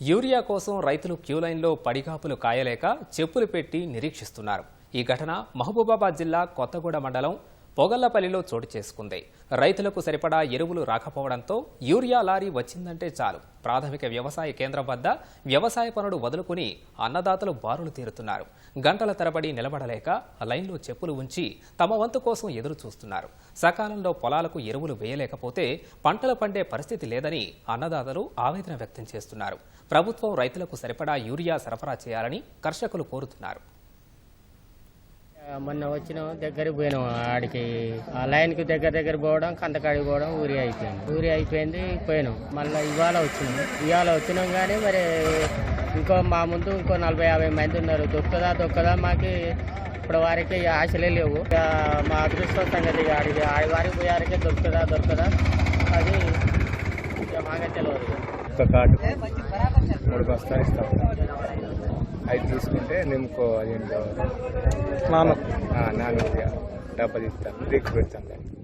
Urea కోసం రైతులు queue లైన్లో పడిగాపులు కాయలేక చెప్పులు పెట్టి నిరీక్షిస్తున్నారు. ఈ ఘటన మహబూబాబాద్ జిల్లా కొత్తగూడ మండలం పొగల్లపల్లిలో చోటు చేసుకుంది. రైతులకు సరిపడా ఎరువులు రాకపోవడంతో యూరియా లారీ వచ్చిందంటే చాలు. ప్రాథమిక వ్యవసాయ కేంద్రం వద్ద వ్యవసాయ పనులు వదులుకుని అన్నదాతలు బారులు తీరుతున్నారు. గంటల తరబడి నిలబడలేక లైన్లో చెప్పులు ఉంచి తమ వంతు కోసం ఎదురు చూస్తున్నారు. సకాలంలో పొలాలకు ఎరువులు వేయలేకపోతే పంటలు పండే పరిస్థితి లేదని అన్నదాతలు ఆవేదన వ్యక్తం చేస్తున్నారు. ప్రభుత్వం రైతులకు సరిపడా యూరియా సరఫరా చేయాలని కర్షకులు కోరుతున్నారు. మొన్న వచ్చిన దగ్గరికి పోయినాం. ఆడికి ఆ లైన్కి దగ్గర దగ్గర పోవడం కందకాడికి పోవడం ఊరి అయిపోయింది. ఊరి అయిపోయింది పోయినాం. మళ్ళీ ఇవాళ వచ్చినాం. ఇవాళ వచ్చినాం కానీ మరి ఇంకో మా ముందు ఇంకో నలభై యాభై మంది ఉన్నారు. దొక్కదా దొక్కదా మాకు ఇప్పుడు వారికి ఆశలే లేవు. ఇక మా అదృష్టం సంగతి ఆడికి ఆడి వారికి పోయారికే దొరుకుతుందా దొరుకుదా అది మాకే తెలియదు ఒక కార్డు. మూడు బస్తాలు ఇస్తాం. ఐదు తీసుకుంటే నింపుకో అదేంటో నాన్న నాలుగు డబ్బా తీస్తాను దిక్కు పెడతాను. దాన్ని